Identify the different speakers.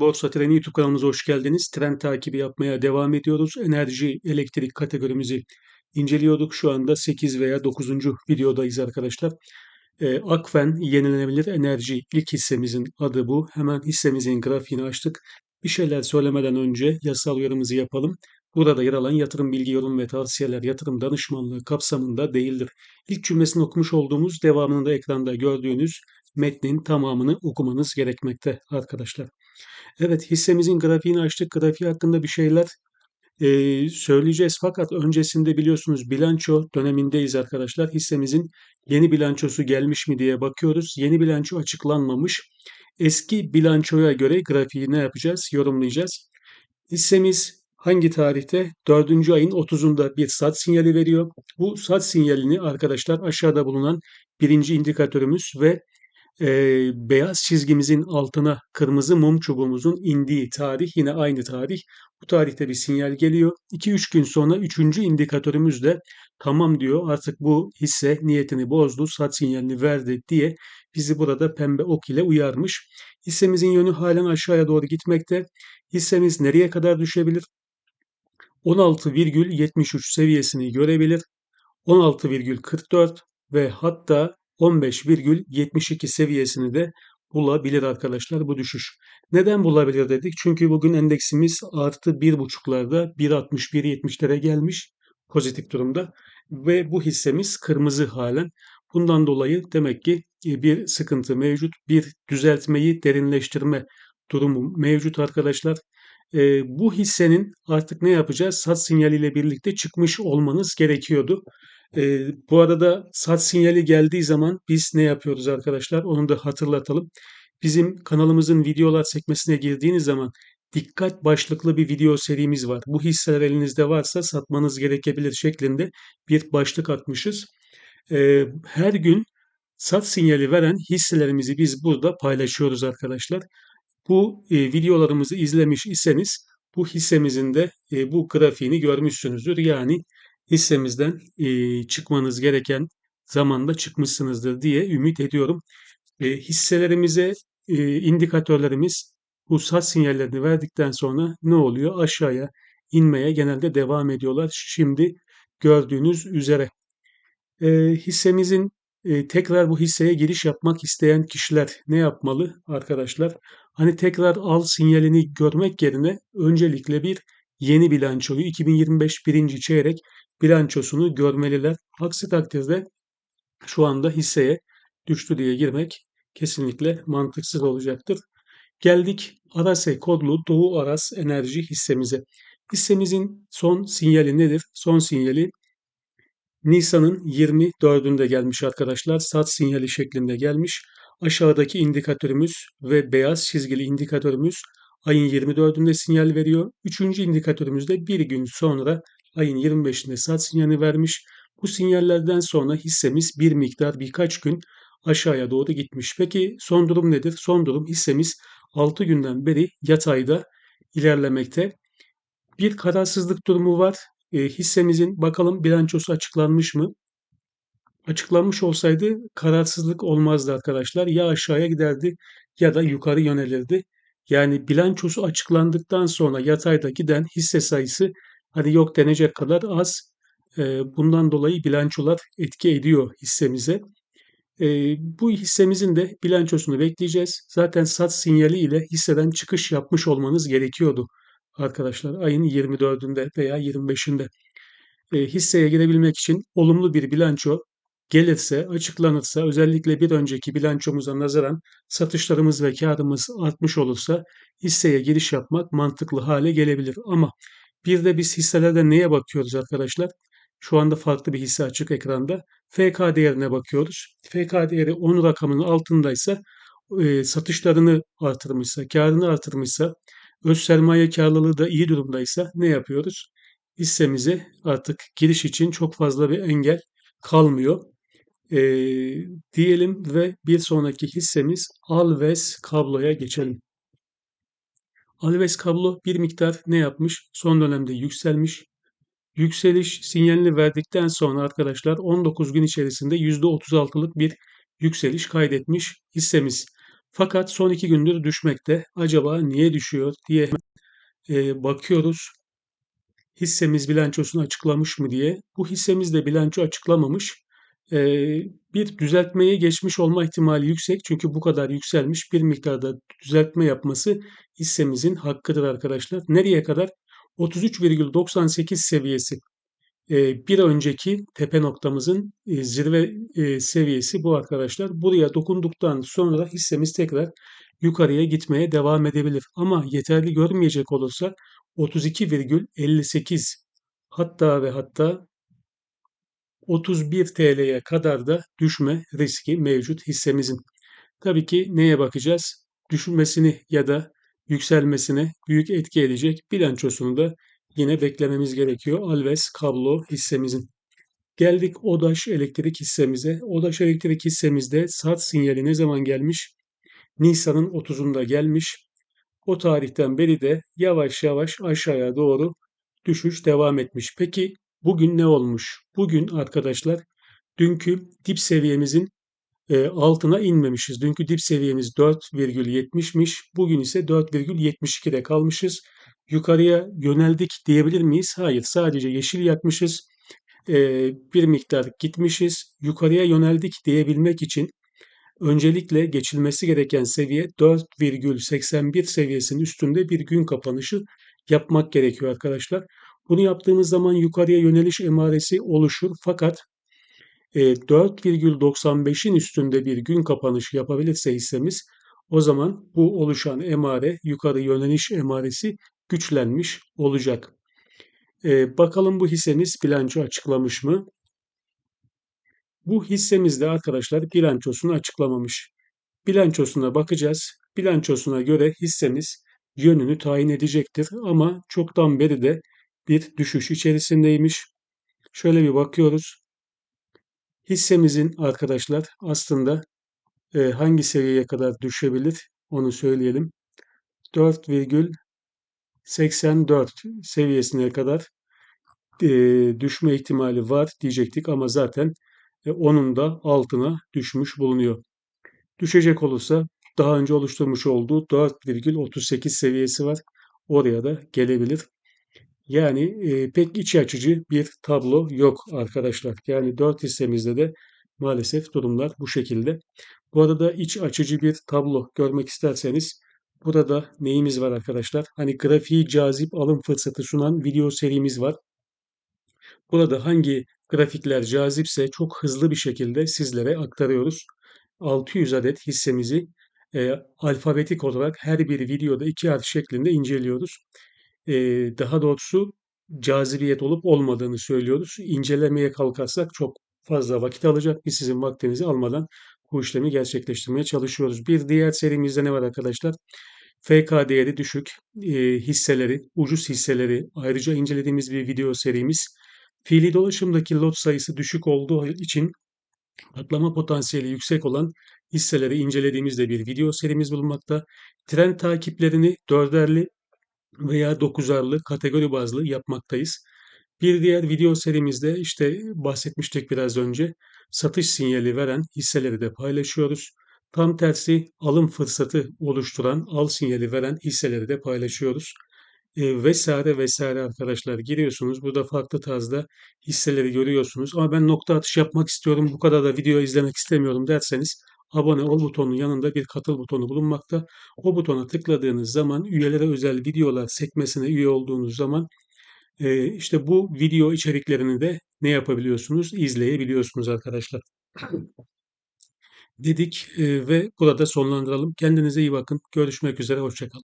Speaker 1: Borsa Treni YouTube kanalımıza hoş geldiniz. Trend takibi yapmaya devam ediyoruz. Enerji, elektrik kategorimizi inceliyorduk. Şu anda 8 veya 9. videodayız arkadaşlar. Ee, Akfen yenilenebilir enerji ilk hissemizin adı bu. Hemen hissemizin grafiğini açtık. Bir şeyler söylemeden önce yasal uyarımızı yapalım. Burada yer alan yatırım bilgi, yorum ve tavsiyeler yatırım danışmanlığı kapsamında değildir. İlk cümlesini okumuş olduğumuz devamını da ekranda gördüğünüz metnin tamamını okumanız gerekmekte arkadaşlar. Evet hissemizin grafiğini açtık. Grafiği hakkında bir şeyler e, söyleyeceğiz. Fakat öncesinde biliyorsunuz bilanço dönemindeyiz arkadaşlar. Hissemizin yeni bilançosu gelmiş mi diye bakıyoruz. Yeni bilanço açıklanmamış. Eski bilançoya göre grafiği ne yapacağız? Yorumlayacağız. Hissemiz hangi tarihte? 4. ayın 30'unda bir sat sinyali veriyor. Bu sat sinyalini arkadaşlar aşağıda bulunan birinci indikatörümüz ve e, beyaz çizgimizin altına kırmızı mum çubuğumuzun indiği tarih yine aynı tarih. Bu tarihte bir sinyal geliyor. 2-3 gün sonra 3. indikatörümüz de tamam diyor artık bu hisse niyetini bozdu sat sinyalini verdi diye bizi burada pembe ok ile uyarmış. Hissemizin yönü halen aşağıya doğru gitmekte. Hissemiz nereye kadar düşebilir? 16,73 seviyesini görebilir. 16,44 ve hatta 15,72 seviyesini de bulabilir arkadaşlar bu düşüş. Neden bulabilir dedik? Çünkü bugün endeksimiz artı 1.5'larda 1.60-1.70'lere gelmiş pozitif durumda ve bu hissemiz kırmızı halen. Bundan dolayı demek ki e, bir sıkıntı mevcut, bir düzeltmeyi derinleştirme durumu mevcut arkadaşlar. E, bu hissenin artık ne yapacağız? Sat sinyaliyle birlikte çıkmış olmanız gerekiyordu. E, bu arada sat sinyali geldiği zaman biz ne yapıyoruz arkadaşlar? Onu da hatırlatalım. Bizim kanalımızın videolar sekmesine girdiğiniz zaman dikkat başlıklı bir video serimiz var. Bu hisseler elinizde varsa satmanız gerekebilir şeklinde bir başlık atmışız. E, her gün sat sinyali veren hisselerimizi biz burada paylaşıyoruz arkadaşlar. Bu e, videolarımızı izlemiş iseniz bu hissemizin de e, bu grafiğini görmüşsünüzdür. Yani hissemizden e, çıkmanız gereken zamanda çıkmışsınızdır diye ümit ediyorum. E, hisselerimize e, indikatörlerimiz bu sat sinyallerini verdikten sonra ne oluyor? Aşağıya inmeye genelde devam ediyorlar. Şimdi gördüğünüz üzere. E, hissemizin e, tekrar bu hisseye giriş yapmak isteyen kişiler ne yapmalı arkadaşlar? Hani tekrar al sinyalini görmek yerine öncelikle bir yeni bilançoyu 2025 birinci çeyrek bilançosunu görmeliler. Aksi takdirde şu anda hisseye düştü diye girmek kesinlikle mantıksız olacaktır. Geldik Arase kodlu Doğu Aras Enerji hissemize. Hissemizin son sinyali nedir? Son sinyali Nisan'ın 24'ünde gelmiş arkadaşlar. Sat sinyali şeklinde gelmiş. Aşağıdaki indikatörümüz ve beyaz çizgili indikatörümüz ayın 24'ünde sinyal veriyor. Üçüncü indikatörümüz de bir gün sonra ayın 25'inde sat sinyalini vermiş. Bu sinyallerden sonra hissemiz bir miktar birkaç gün aşağıya doğru gitmiş. Peki son durum nedir? Son durum hissemiz 6 günden beri yatayda ilerlemekte. Bir kararsızlık durumu var. E, hissemizin bakalım bilançosu açıklanmış mı? Açıklanmış olsaydı kararsızlık olmazdı arkadaşlar. Ya aşağıya giderdi ya da yukarı yönelirdi. Yani bilançosu açıklandıktan sonra yatayda giden hisse sayısı hani yok denecek kadar az. E, bundan dolayı bilançolar etki ediyor hissemize. E, bu hissemizin de bilançosunu bekleyeceğiz. Zaten sat sinyali ile hisseden çıkış yapmış olmanız gerekiyordu arkadaşlar ayın 24'ünde veya 25'inde. E, hisseye girebilmek için olumlu bir bilanço gelirse, açıklanırsa, özellikle bir önceki bilançomuza nazaran satışlarımız ve karımız artmış olursa hisseye giriş yapmak mantıklı hale gelebilir. Ama bir de biz hisselerde neye bakıyoruz arkadaşlar? Şu anda farklı bir hisse açık ekranda. FK değerine bakıyoruz. FK değeri 10 rakamının altındaysa e, satışlarını artırmışsa, karını artırmışsa, öz sermaye karlılığı da iyi durumdaysa ne yapıyoruz? Hissemize artık giriş için çok fazla bir engel kalmıyor. E, diyelim ve bir sonraki hissemiz Alves kabloya geçelim. Alves kablo bir miktar ne yapmış? Son dönemde yükselmiş. Yükseliş sinyalini verdikten sonra arkadaşlar 19 gün içerisinde %36'lık bir yükseliş kaydetmiş hissemiz. Fakat son iki gündür düşmekte. Acaba niye düşüyor diye e, bakıyoruz. Hissemiz bilançosunu açıklamış mı diye. Bu hissemiz de bilanço açıklamamış. E, bir düzeltmeye geçmiş olma ihtimali yüksek. Çünkü bu kadar yükselmiş bir miktarda düzeltme yapması hissemizin hakkıdır arkadaşlar. Nereye kadar? 33,98 seviyesi e, bir önceki tepe noktamızın e, zirve e, seviyesi bu arkadaşlar. Buraya dokunduktan sonra hissemiz tekrar yukarıya gitmeye devam edebilir. Ama yeterli görmeyecek olursa 32,58 hatta ve hatta 31 TL'ye kadar da düşme riski mevcut hissemizin. Tabii ki neye bakacağız? Düşmesini ya da yükselmesine büyük etki edecek bilançosunu da yine beklememiz gerekiyor. Alves kablo hissemizin. Geldik Odaş elektrik hissemize. Odaş elektrik hissemizde sat sinyali ne zaman gelmiş? Nisan'ın 30'unda gelmiş. O tarihten beri de yavaş yavaş aşağıya doğru düşüş devam etmiş. Peki bugün ne olmuş? Bugün arkadaşlar dünkü dip seviyemizin e, altına inmemişiz. Dünkü dip seviyemiz 4,70'miş. Bugün ise 4,72'de kalmışız. Yukarıya yöneldik diyebilir miyiz? Hayır. Sadece yeşil yakmışız. E, bir miktar gitmişiz. Yukarıya yöneldik diyebilmek için öncelikle geçilmesi gereken seviye 4,81 seviyesinin üstünde bir gün kapanışı yapmak gerekiyor arkadaşlar. Bunu yaptığımız zaman yukarıya yöneliş emaresi oluşur. Fakat 4,95'in e, üstünde bir gün kapanışı yapabilirse hissemiz o zaman bu oluşan emare yukarı yöneliş emaresi güçlenmiş olacak. Ee, bakalım bu hissemiz bilanço açıklamış mı? Bu hissemizde arkadaşlar bilançosunu açıklamamış. Bilançosuna bakacağız. Bilançosuna göre hissemiz yönünü tayin edecektir ama çoktan beri de bir düşüş içerisindeymiş. Şöyle bir bakıyoruz. Hissemizin arkadaşlar aslında e, hangi seviyeye kadar düşebilir onu söyleyelim. 4,84 seviyesine kadar e, düşme ihtimali var diyecektik ama zaten e, onun da altına düşmüş bulunuyor. Düşecek olursa daha önce oluşturmuş olduğu 4,38 seviyesi var. Oraya da gelebilir. Yani e, pek iç açıcı bir tablo yok arkadaşlar. Yani 4 hissemizde de maalesef durumlar bu şekilde. Bu arada iç açıcı bir tablo görmek isterseniz burada neyimiz var arkadaşlar? Hani grafiği cazip alım fırsatı sunan video serimiz var. Burada hangi grafikler cazipse çok hızlı bir şekilde sizlere aktarıyoruz. 600 adet hissemizi e, alfabetik olarak her bir videoda iki harf şeklinde inceliyoruz e, daha doğrusu cazibiyet olup olmadığını söylüyoruz. İncelemeye kalkarsak çok fazla vakit alacak. Biz sizin vaktinizi almadan bu işlemi gerçekleştirmeye çalışıyoruz. Bir diğer serimizde ne var arkadaşlar? FK değeri düşük e, hisseleri, ucuz hisseleri ayrıca incelediğimiz bir video serimiz. Fiili dolaşımdaki lot sayısı düşük olduğu için patlama potansiyeli yüksek olan hisseleri incelediğimizde bir video serimiz bulunmakta. Trend takiplerini dörderli veya dokuzarlı kategori bazlı yapmaktayız. Bir diğer video serimizde işte bahsetmiştik biraz önce satış sinyali veren hisseleri de paylaşıyoruz. Tam tersi alım fırsatı oluşturan al sinyali veren hisseleri de paylaşıyoruz. E, vesaire vesaire arkadaşlar giriyorsunuz. Burada farklı tarzda hisseleri görüyorsunuz. Ama ben nokta atış yapmak istiyorum. Bu kadar da video izlemek istemiyorum derseniz abone ol butonunun yanında bir katıl butonu bulunmakta. O butona tıkladığınız zaman üyelere özel videolar sekmesine üye olduğunuz zaman e, işte bu video içeriklerini de ne yapabiliyorsunuz? İzleyebiliyorsunuz arkadaşlar. Dedik e, ve burada sonlandıralım. Kendinize iyi bakın. Görüşmek üzere. Hoşçakalın.